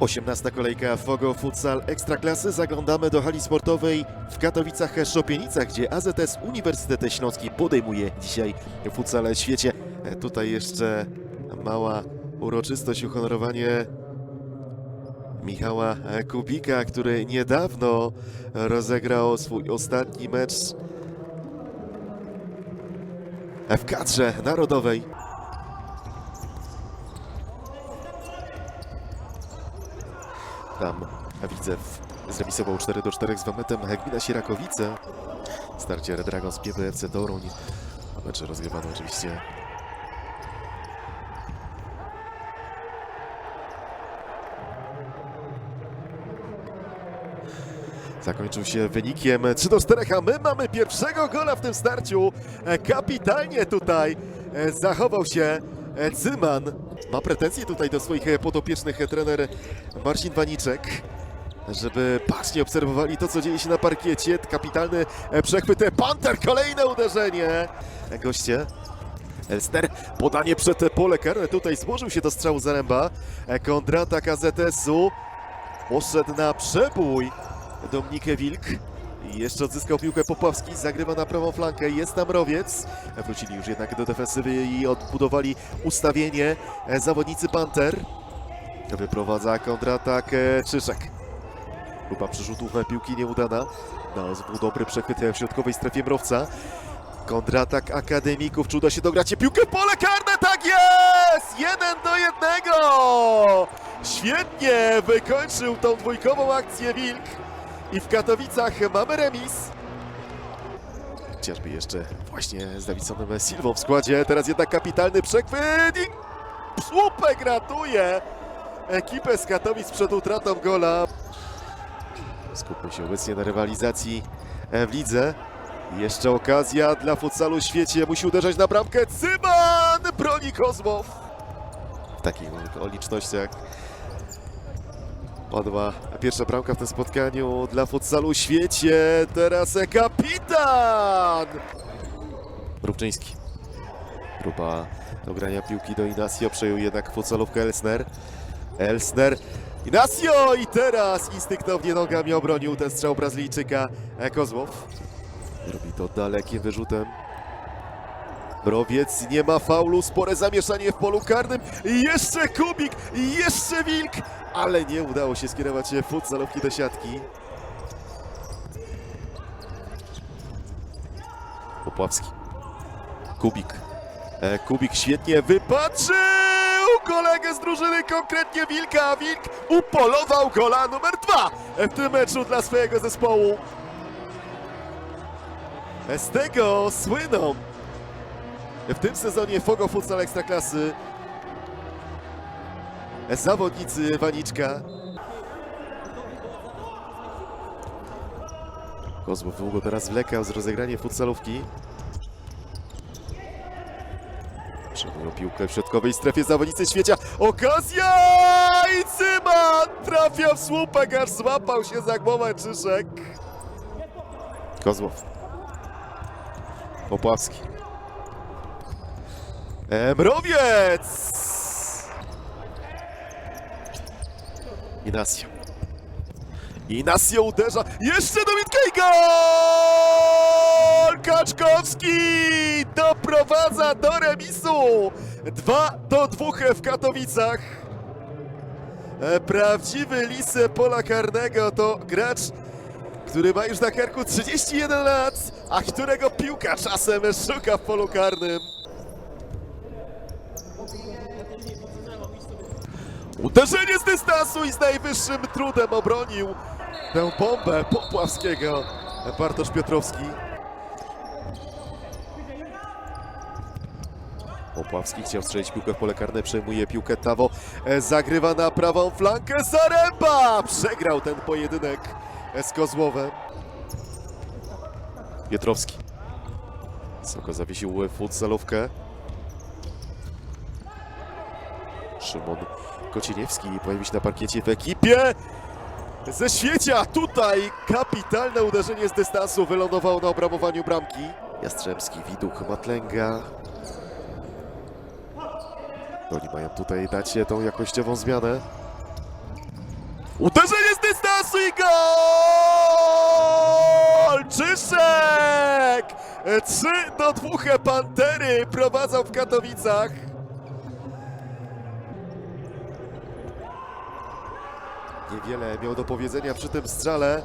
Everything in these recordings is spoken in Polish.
18 kolejka Fogo Futsal Ekstraklasy. Zaglądamy do hali sportowej w Katowicach-Szopienicach, gdzie AZS Uniwersytet Śląski podejmuje dzisiaj futsal w świecie. E, Tutaj jeszcze mała uroczystość, uhonorowanie Michała Kubika, który niedawno rozegrał swój ostatni mecz w kadrze narodowej. Tam Widzew zremisował 4 do 4 z Wametem Gmina Sierakowice. Starcie Red Dragon z PBFC Toruń. A mecze rozgrywano oczywiście Zakończył się wynikiem 3 do 4, a my mamy pierwszego gola w tym starciu. E, Kapitalnie tutaj e, zachował się Cyman. Ma pretensje tutaj do swoich e, podopiecznych e, trener Marcin Waniczek, żeby bacznie obserwowali to, co dzieje się na parkiecie. Kapitalny e, przechwyt, Panter, kolejne uderzenie. Goście. Elster, podanie przed pole karne, tutaj złożył się do strzału Zaręba. Kontrata KZS-u poszedł na przebój. Dominikę Wilk. I jeszcze odzyskał piłkę Popławski, zagrywa na prawą flankę, jest tam Rowiec. Wrócili już jednak do defensywy i odbudowali ustawienie e, zawodnicy Panter. Wyprowadza kontratak e, Czyszek. Próba przyrzutów e, piłki nieudana. No, był dobry przechwyt e, w środkowej strefie Mrowca. Kontratak akademików, czy uda się dograć piłkę w pole karne, tak jest! Jeden do jednego! Świetnie wykończył tą dwójkową akcję Wilk. I w Katowicach mamy remis. Chociażby jeszcze właśnie z Davidsonem Silwą w składzie. Teraz jednak kapitalny przechwyt i słupek ratuje ekipę z Katowic przed utratą gola. Skupmy się obecnie na rywalizacji w lidze. Jeszcze okazja dla futsalu świecie. Musi uderzać na bramkę. Cyman broni Kozłow. W takich okolicznościach Padła pierwsza bramka w tym spotkaniu dla futsalu świecie. Teraz kapitan! Rubczyński. Próba dogrania piłki do Inacio. Przejął jednak futsalówkę Elsner. Elsner. Inacio! I teraz instynktownie nogami obronił ten strzał Brazylijczyka Kozłow. Robi to dalekim wyrzutem. Browiec nie ma faulu, spore zamieszanie w polu karnym. Jeszcze Kubik, jeszcze Wilk, ale nie udało się skierować futsalówki do siatki. Popławski. Kubik. E, Kubik świetnie wypatrzył kolegę z drużyny, konkretnie Wilka, a Wilk upolował gola numer dwa w tym meczu dla swojego zespołu. E, Z tego słyną w tym sezonie Fogo Futsal Ekstraklasy zawodnicy Waniczka. Kozłow długo teraz wlekał z rozegrania futsalówki. Przejmują piłkę w środkowej strefie zawodnicy świecia. Okazja! I trafia w słupek, aż złapał się za głowę Czyszek. Kozłow. Popławski. E, Mrowiec! Inacio. Inacio uderza. Jeszcze i gol! Kaczkowski doprowadza do remisu. 2 do 2 w Katowicach. E, Prawdziwy lis pola karnego to gracz, który ma już na karku 31 lat, a którego piłka czasem szuka w polu karnym. Uderzenie z dystansu i z najwyższym trudem obronił tę bombę Popławskiego Bartosz Piotrowski. Popławski chciał strzelić piłkę w pole karne, przejmuje piłkę Tawo, e, zagrywa na prawą flankę Zaręba! Przegrał ten pojedynek e, z Kozłowem. Piotrowski. Wysoko zawiesił futsalówkę. Szymon Kocieniewski pojawi się na parkiecie w ekipie ze świecia. Tutaj kapitalne uderzenie z dystansu wylądowało na obramowaniu bramki. Jastrzębski, Widuch, Matlęga. Oni mają tutaj dać tą jakościową zmianę. Uderzenie z dystansu i gol! Czyszek! 3 do 2 Pantery prowadzą w Katowicach. Niewiele miał do powiedzenia przy tym strzale.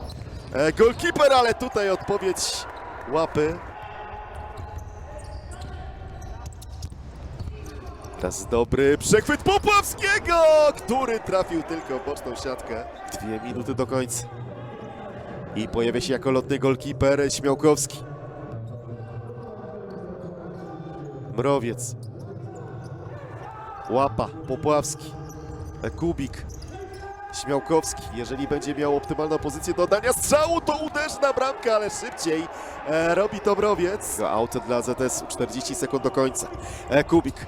E, Golkiper, ale tutaj odpowiedź łapy. Teraz dobry przechwyt Popławskiego, który trafił tylko boczną siatkę. Dwie minuty do końca. I pojawia się jako lotny golkiper Śmiałkowski. Mrowiec. Łapa, Popławski. Kubik. Śmiałkowski, jeżeli będzie miał optymalną pozycję do dania strzału, to uderzy na bramkę, ale szybciej e, robi to Mrowiec. Auto dla ZS 40 sekund do końca. E, Kubik.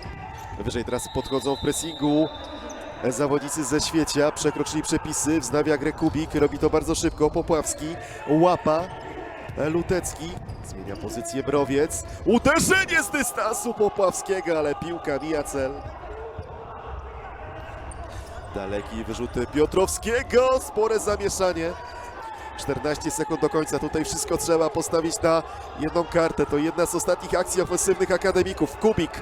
Wyżej teraz podchodzą w pressingu. E, Zawodnicy ze świecia przekroczyli przepisy, wznawia grę Kubik, robi to bardzo szybko. Popławski, łapa, e, Lutecki, zmienia pozycję Mrowiec. Uderzenie z dystansu Popławskiego, ale piłka mija cel. Daleki wyrzut Piotrowskiego, spore zamieszanie. 14 sekund do końca, tutaj wszystko trzeba postawić na jedną kartę. To jedna z ostatnich akcji ofensywnych akademików. Kubik.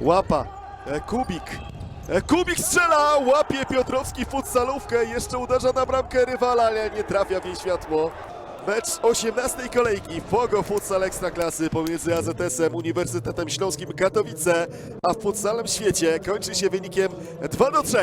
Łapa. E, Kubik. E, Kubik strzela, łapie Piotrowski futsalówkę, jeszcze uderza na bramkę rywala, ale nie trafia w jej światło. Mecz 18 kolejki Pogo Futsal Ekstraklasy pomiędzy AZS-em Uniwersytetem Śląskim Katowice, a w futsalem świecie kończy się wynikiem 2 do 3.